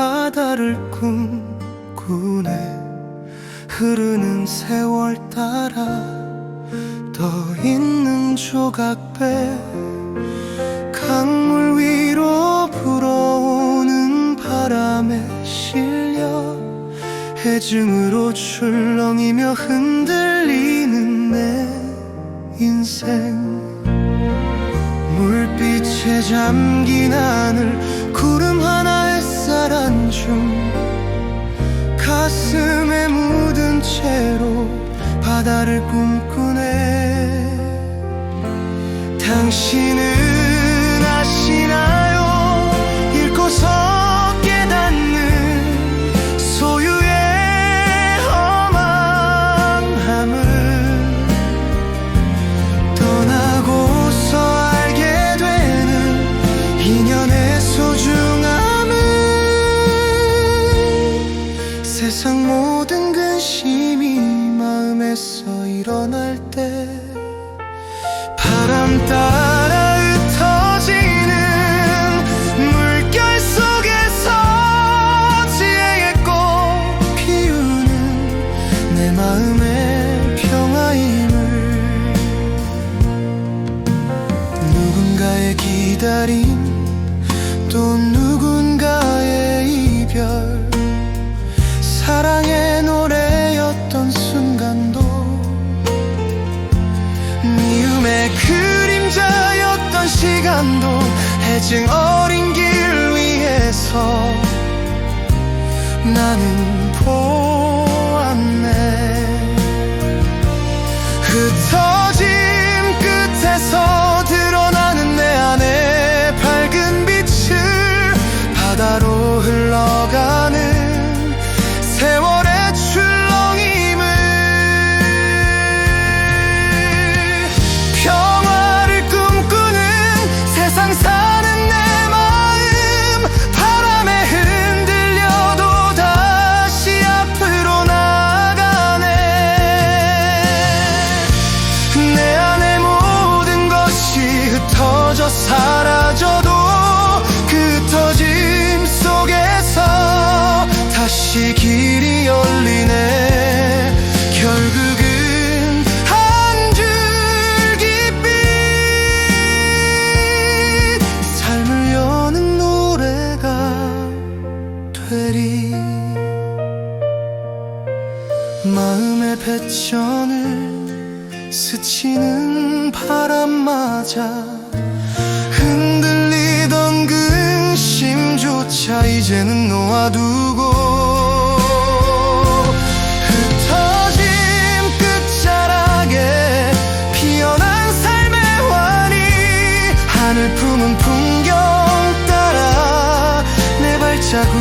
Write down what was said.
바다를 꿈꾸네. 흐르는 세월 따라 떠 있는 조각배. 강물 위로 불어오는 바람에 실려 해증으로 출렁이며 흔들리는 내 인생. 물빛에 잠긴 하늘 바다를 꿈꾸네. 당신은 마음에서 일어날 때 바람 따라 시간도 해증 어린 길 위에서 나는 보았네. 흩어짐 끝에서 드러나는 내 안의 밝은 빛을 바다로 사라져도 그 흩어짐 속에서 다시 길이 열리네. 결국은 한 줄기빛 삶을 여는 노래가 되리. 마음의 배천을 스치는 바람마저 자국